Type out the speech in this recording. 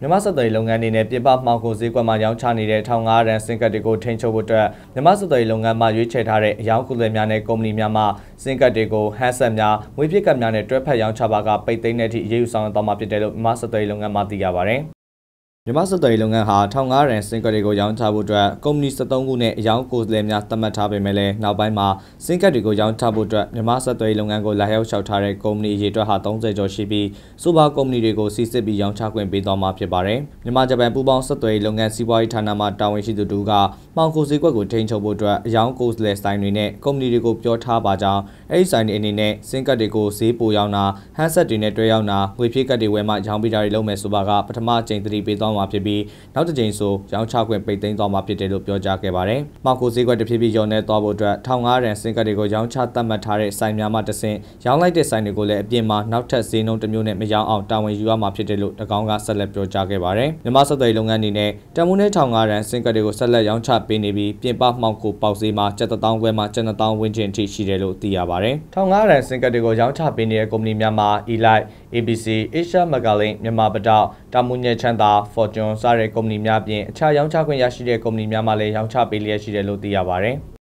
မြန်မာစစ်သည်လုပ်ငန်းအနေနဲ့ပြပမှောင်ခိုဈေးကွက်မှာရောင်းချနေတဲ့1500ရန်စင်ကတ်တွေကိုထိန်းချုပ်ဖို့အတွက်မြန်မာစစ်သည်လုပ်ငန်းမှာရွေးချယ်ထားတဲ့အယောင်ကုလများနဲ့ကုမ္ပဏီများမှစင်ကတ်တွေကိုဟန်ဆက်များငွေပြစ်ကတ်များနဲ့တွဲဖက်ရောင်းချပါကပိတ်သိမ်းတဲ့အထိအရေးယူဆောင်ရွက်သွားမှာဖြစ်တယ်လို့မြန်မာစစ်သည်လုပ်ငန်းမှသိရပါတယ်။ မြမစစ်သည်လုပ်ငန်းဟာ1500ရန်စင်ကတ်တွေကိုရောင်းချဖို့အတွက်ကုမ္ပဏီ73ခုနဲ့အယောင်ကိုယ်စားလှယ်များသတ်မှတ်ထားပေမဲ့လည်းနောက်ပိုင်းမှာစင်ကတ်တွေကိုရောင်းချဖို့အတွက်မြမစစ်သည်လုပ်ငန်းကိုလာရောက်လျှောက်ထားတဲ့ကုမ္ပဏီအရေအတွက်ဟာ30ကျော်ရှိပြီးစုပါကုမ္ပဏီတွေကိုစီစစ်ပြီးရောင်းချခွင့်ပေးသွားမှာဖြစ်ပါတယ်။မြမဂျပန်ပူးပေါင်းစစ်သည်လုပ်ငန်းစီးပွားရေးဌာနမှတာဝန်ရှိသူတို့ကမှောင်ခိုစည်းကွက်ကိုထိန်းချုပ်ဖို့အတွက်အယောင်ကိုယ်စားလှယ်ဆိုင်တွေနဲ့ကုမ္ပဏီတွေကိုပြောထားပါကြောင်းအဲဒီဆိုင်တွေအနေနဲ့စင်ကတ်တွေကိုဈေးပိုရောင်းတာဟန်ဆက်တွေနဲ့တွဲရောင်းတာငွေဖြည့်ကတ်တွေဝယ်မှရောင်းပေးတာတွေလုပ်မယ်ဆိုပါကပထမအကြိမ်သတိပေးသွားမှာဖြစ်ပြီးနောက်တစ်ကြိမ်ဆိုရောင်းချခွင့်ပိတ်သိမ်းသွားမှာဖြစ်တယ်လို့ပြောကြားခဲ့ပါတယ်။မောက်ကိုဈေးကွက်တစ်ဖြည်းဖြည်းကျော်နေသွားဖို့အတွက်1500ရန်စင်ကတ်တွေကိုရောင်းချသတ်မှတ်ထားတဲ့ဆိုင်များမှတဆင့်ရောင်းလိုက်တဲ့ဆိုင်တွေကိုလည်းအပြင်မှာနောက်ထပ်ဈေးနှုန်းတစ်မျိုးနဲ့မရောင်းအောင်တာဝန်ယူရမှာဖြစ်တယ်လို့တကောင်ကဆက်လက်ပြောကြားခဲ့ပါတယ်။မြန်မာဆက်သွယ်လုပ်ငန်းအနေနဲ့တမူနဲ့1500ရန်စင်ကတ်တွေကိုဆက်လက်ရောင်းချပေးနေပြီးပြင်ပမှောက်ကိုပေါက်ဈေးမှာ7000ခွဲမှ7000ဝန်းကျင်ထိရှိတယ်လို့သိရပါတယ်။1500ရန်စင်ကတ်တွေကိုရောင်းချပေးနေတဲ့ကုမ္ပဏီများမှာ Elite, ABC, Asia Magalink, မြန်မာပတောက်တာမူညက်ချမ်းသာ Fortune စတဲ့ကုမ္ပဏီများပြင်အခြားရောင်းချခွင့်ရရှိတဲ့ကုမ္ပဏီများမှလည်းရောင်းချပေးလျက်ရှိတယ်လို့သိရပါတယ်။